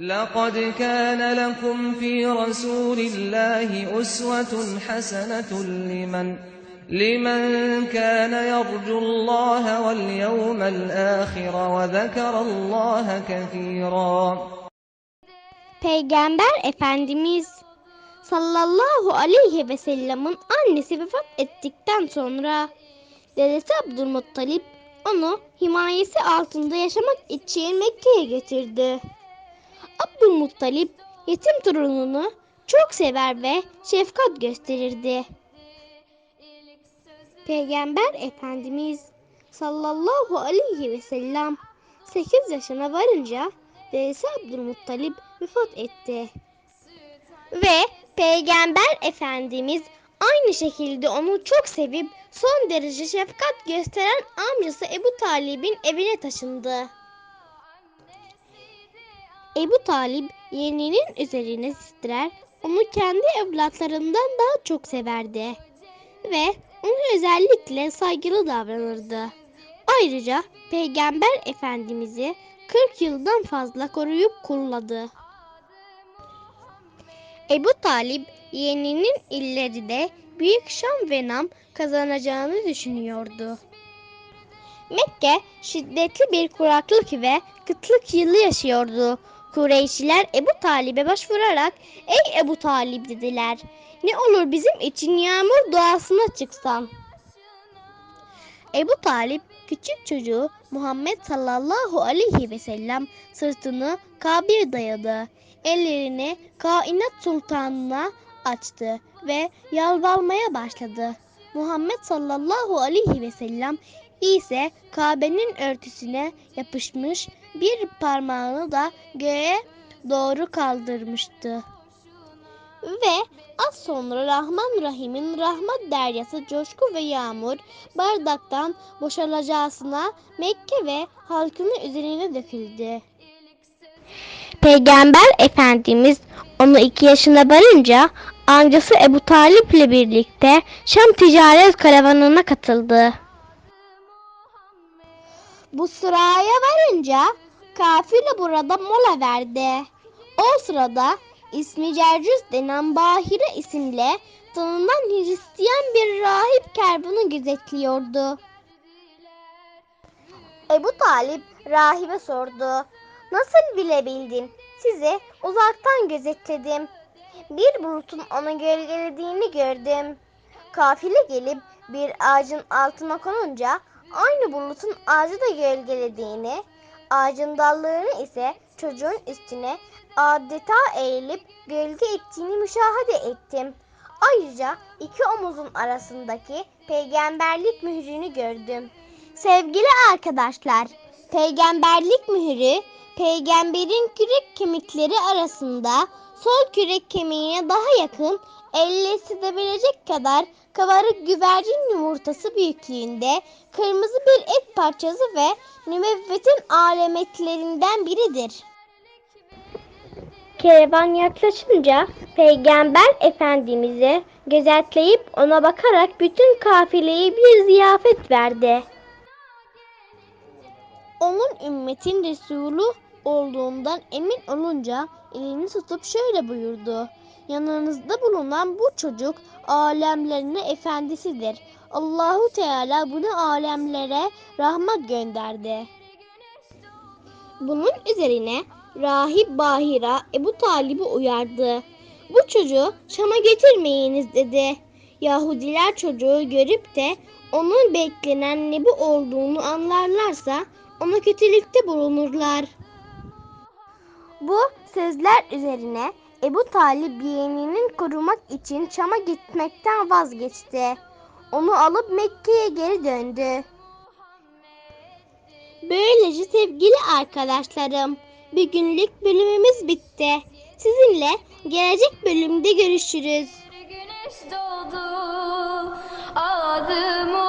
لقد كان لكم في رسول الله أسوة حسنة لمن لمن كان يرجو الله واليوم الآخر وذكر الله كثيرا Peygamber Efendimiz sallallahu aleyhi ve sellem'in annesi vefat ettikten sonra dedesi Abdülmuttalip onu himayesi altında yaşamak için Mekke'ye getirdi. Abdülmuttalip yetim torununu çok sever ve şefkat gösterirdi. Peygamber Efendimiz sallallahu aleyhi ve sellem 8 yaşına varınca dedesi Abdülmuttalip vefat etti. Ve Peygamber Efendimiz aynı şekilde onu çok sevip son derece şefkat gösteren amcası Ebu Talib'in evine taşındı. Ebu Talib yeğeninin üzerine titrer, onu kendi evlatlarından daha çok severdi ve ona özellikle saygılı davranırdı. Ayrıca Peygamber Efendimiz'i 40 yıldan fazla koruyup kolladı. Ebu Talip yeğeninin illerinde büyük şan ve nam kazanacağını düşünüyordu. Mekke şiddetli bir kuraklık ve kıtlık yılı yaşıyordu. Kureyşliler Ebu Talib'e başvurarak ''Ey Ebu Talib'' dediler. ''Ne olur bizim için yağmur duasına çıksan.'' Ebu Talip küçük çocuğu Muhammed sallallahu aleyhi ve sellem sırtını Kabe'ye dayadı. Ellerini kainat sultanına açtı ve yalvarmaya başladı. Muhammed sallallahu aleyhi ve sellem ise Kabe'nin örtüsüne yapışmış bir parmağını da göğe doğru kaldırmıştı. Ve az sonra Rahman Rahim'in rahmet deryası coşku ve yağmur bardaktan boşalacağına Mekke ve halkının üzerine döküldü. Peygamber Efendimiz onu iki yaşına varınca amcası Ebu Talip ile birlikte Şam ticaret karavanına katıldı. Bu sıraya varınca kafile burada mola verdi. O sırada ismi Cercüs denen Bahire isimli tanınan Hristiyan bir rahip kervanı gözetliyordu. Ebu Talip rahibe sordu. Nasıl bilebildin? Sizi uzaktan gözetledim. Bir bulutun onu gölgelediğini gördüm. Kafile gelip bir ağacın altına konunca aynı bulutun ağacı da gölgelediğini, ağacın dallarını ise çocuğun üstüne adeta eğilip gölge ettiğini müşahede ettim. Ayrıca iki omuzun arasındaki peygamberlik mührünü gördüm. Sevgili arkadaşlar, peygamberlik mührü peygamberin kürek kemikleri arasında sol kürek kemiğine daha yakın elle hissedebilecek kadar kabarık güvercin yumurtası büyüklüğünde kırmızı bir et parçası ve nübüvvetin alametlerinden biridir. Kervan yaklaşınca Peygamber Efendimiz'i gözetleyip ona bakarak bütün kafileye bir ziyafet verdi. Onun ümmetin Resulü olduğundan emin olunca elini tutup şöyle buyurdu. Yanınızda bulunan bu çocuk alemlerin efendisidir. Allahu Teala bunu alemlere rahmet gönderdi. Bunun üzerine Rahip Bahira Ebu Talib'i uyardı. Bu çocuğu Şam'a götürmeyiniz dedi. Yahudiler çocuğu görüp de onun beklenen nebi olduğunu anlarlarsa ona kötülükte bulunurlar. Bu sözler üzerine Ebu Talib yeğeninin korumak için Şam'a gitmekten vazgeçti. Onu alıp Mekke'ye geri döndü. Böylece sevgili arkadaşlarım, bir günlük bölümümüz bitti. Sizinle gelecek bölümde görüşürüz. Güneş doğdu adı Muhammed